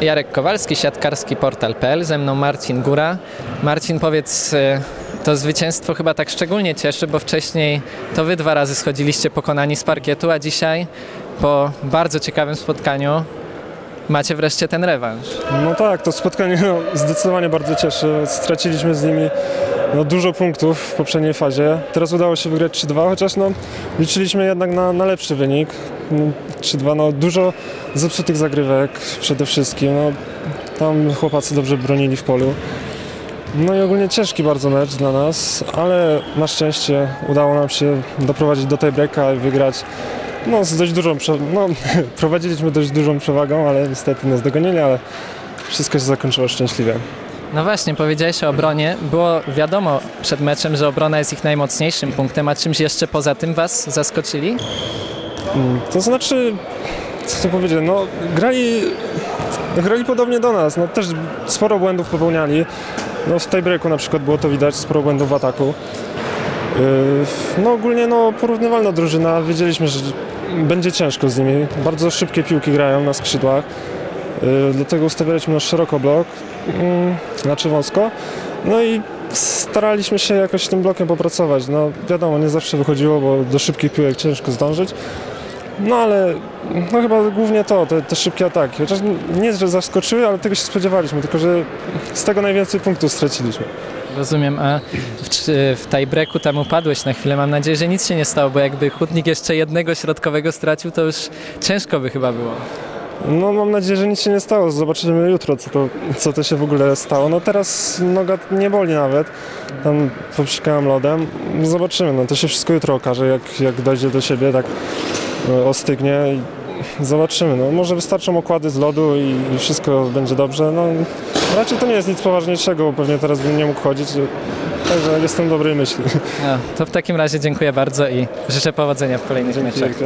Jarek Kowalski, siatkarski portal.pl, ze mną Marcin Góra. Marcin, powiedz, y, to zwycięstwo chyba tak szczególnie cieszy, bo wcześniej to wy dwa razy schodziliście pokonani z parkietu, a dzisiaj po bardzo ciekawym spotkaniu macie wreszcie ten rewanż. No tak, to spotkanie no, zdecydowanie bardzo cieszy. Straciliśmy z nimi no, dużo punktów w poprzedniej fazie. Teraz udało się wygrać 3-2, chociaż no, liczyliśmy jednak na, na lepszy wynik. No, 3-2, no dużo zepsutych zagrywek przede wszystkim. No, tam chłopacy dobrze bronili w polu. No i ogólnie ciężki bardzo mecz dla nas, ale na szczęście udało nam się doprowadzić do tej breaka i wygrać no, z dość dużą no, prowadziliśmy dość dużą przewagą, ale niestety nas dogonili, ale wszystko się zakończyło szczęśliwie. No właśnie, powiedziałeś o obronie. Było wiadomo przed meczem, że obrona jest ich najmocniejszym punktem, a czymś jeszcze poza tym was zaskoczyli? To znaczy, co powiedzieć, no grali, grali podobnie do nas, no też sporo błędów popełniali. No w tej breaku na przykład było to widać, sporo błędów w ataku. Yy, No ogólnie no porównywalna drużyna, wiedzieliśmy, że będzie ciężko z nimi. Bardzo szybkie piłki grają na skrzydłach. Yy, Dlatego ustawialiśmy na szeroko blok, mm, znaczy wąsko. No i staraliśmy się jakoś tym blokiem popracować. No wiadomo, nie zawsze wychodziło, bo do szybkich piłek ciężko zdążyć. No ale no chyba głównie to, te, te szybkie ataki. Chociaż nie, że zaskoczyły, ale tego się spodziewaliśmy, tylko że z tego najwięcej punktów straciliśmy. Rozumiem, a w, w tiebreaku tam upadłeś na chwilę. Mam nadzieję, że nic się nie stało, bo jakby Hutnik jeszcze jednego środkowego stracił, to już ciężko by chyba było. No mam nadzieję, że nic się nie stało. Zobaczymy jutro, co to, co to się w ogóle stało. No teraz noga nie boli nawet. Tam popsikałem lodem. Zobaczymy, no to się wszystko jutro okaże, jak, jak dojdzie do siebie, tak ostygnie i zobaczymy. No może wystarczą okłady z lodu i, wszystko będzie dobrze. No raczej to nie jest nic poważniejszego, bo pewnie teraz bym nie mógł chodzić. Także jestem dobrej myśli. No, to w takim razie dziękuję bardzo i życzę powodzenia w kolejnych meczach. Dzięki.